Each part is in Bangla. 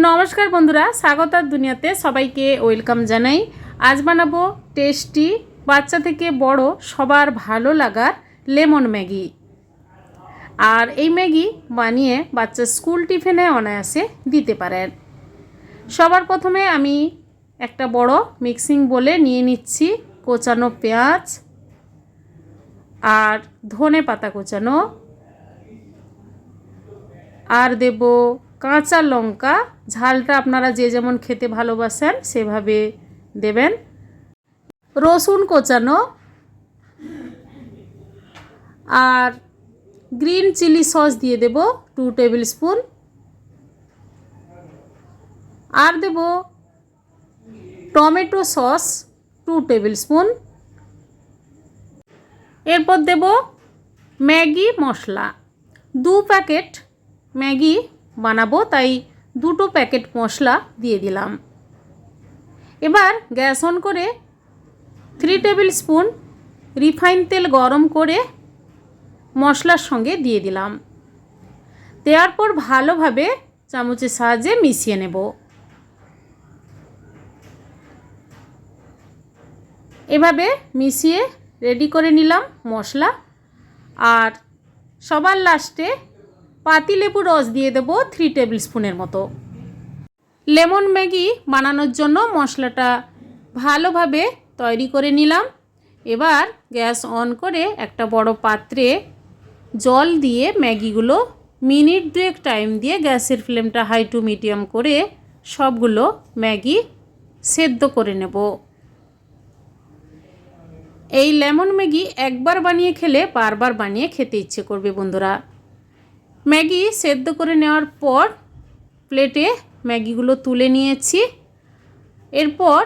নমস্কার বন্ধুরা স্বাগতার দুনিয়াতে সবাইকে ওয়েলকাম জানাই। আজ বানাবো টেস্টি, বাচ্চা থেকে বড়, সবার ভালো লাগার লেমন ম্যাগি। আর এই ম্যাগি বানিয়ে বাচ্চা স্কুল টিফিনে অনায়াসে দিতে পারেন। সবার প্রথমে আমি একটা বড় মিক্সিং বলে নিয়ে নিচ্ছি, কোচানো পেঁয়াজ আর ধনে পাতা কোচানো। আর দেব কাঁচা লঙ্কা, ঝালটা আপনারা যে যেমন খেতে ভালোবাসেন সেভাবে দেবেন। রসুন কোচানো আর গ্রিন চিলি সস দিয়ে দেব টু টেবিল স্পুন। আর দেব tomato sauce two tablespoon. এরপর দেব ম্যাগি মশলা। দু প্যাকেট ম্যাগি বানাবো, তাই দুটো প্যাকেট মশলা দিয়ে দিলাম। এবার গ্যাস অন করে থ্রি টেবিল স্পুন রিফাইন তেল গরম করে মশলার সঙ্গে দিয়ে দিলাম। দেওয়ার পর ভালোভাবে চামচের সাহায্যে মিশিয়ে নেব। এভাবে মিশিয়ে রেডি করে নিলাম মশলা। আর সবার লাস্টে পাতিলেবু রস দিয়ে দেবো থ্রি টেবিল স্পুনের মতো। লেমন ম্যাগি বানানোর জন্য মশলাটা ভালোভাবে তৈরি করে নিলাম। এবার গ্যাস অন করে একটা বড় পাত্রে জল দিয়ে ম্যাগিগুলো মিনিট দুয়েক টাইম দিয়ে গ্যাসের ফ্লেমটা হাই টু মিডিয়াম করে সবগুলো ম্যাগি সেদ্ধ করে নেব। এই লেমন ম্যাগি একবার বানিয়ে খেলে বারবার বানিয়ে খেতে ইচ্ছে করবে বন্ধুরা। ম্যাগি সেদ্ধ করে নেওয়ার পর প্লেটে ম্যাগিগুলো তুলে নিয়েছি। এরপর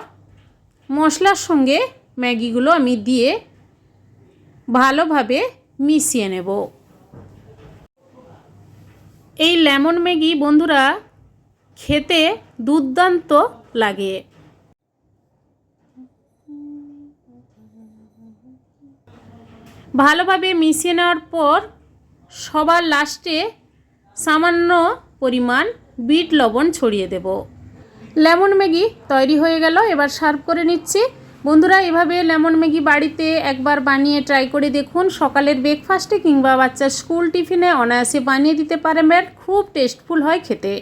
মশলার সঙ্গে ম্যাগিগুলো আমি দিয়ে ভালোভাবে মিশিয়ে নেব। এই লেমন ম্যাগি বন্ধুরা খেতে দুর্দান্ত লাগে। ভালোভাবে মিশিয়ে নেওয়ার পর সবার লাস্টে সামান্য পরিমাণ বিট লবণ ছড়িয়ে দেব। লেমন ম্যাগি তৈরি হয়ে গেল, এবার সার্ভ করে নিচ্ছি। বন্ধুরা, এভাবে লেমন ম্যাগি বাড়িতে একবার বানিয়ে ট্রাই করে দেখুন। সকালের ব্রেকফাস্টে কিংবা বাচ্চার স্কুল টিফিনে অনায়াসে বানিয়ে দিতে পারবেন খুব টেস্টফুল হয় খেতে।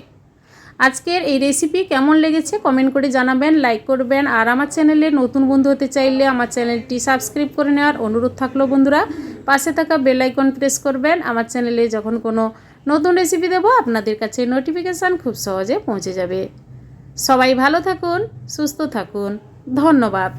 আজকের এই রেসিপি কেমন লেগেছে কমেন্ট করে জানাবেন, লাইক করবেন, আর আমার চ্যানেলে নতুন বন্ধু হতে চাইলে আমার চ্যানেলটি সাবস্ক্রাইব করে নেওয়ার অনুরোধ থাকল বন্ধুরা। পাশে থাকা বেল আইকন প্রেস করবেন। আমার চ্যানেলে যখন কোনো নতুন রেসিপি দেবো, আপনাদের কাছে নোটিফিকেশান খুব সহজে পৌঁছে যাবে। সবাই ভালো থাকুন, সুস্থ থাকুন। ধন্যবাদ।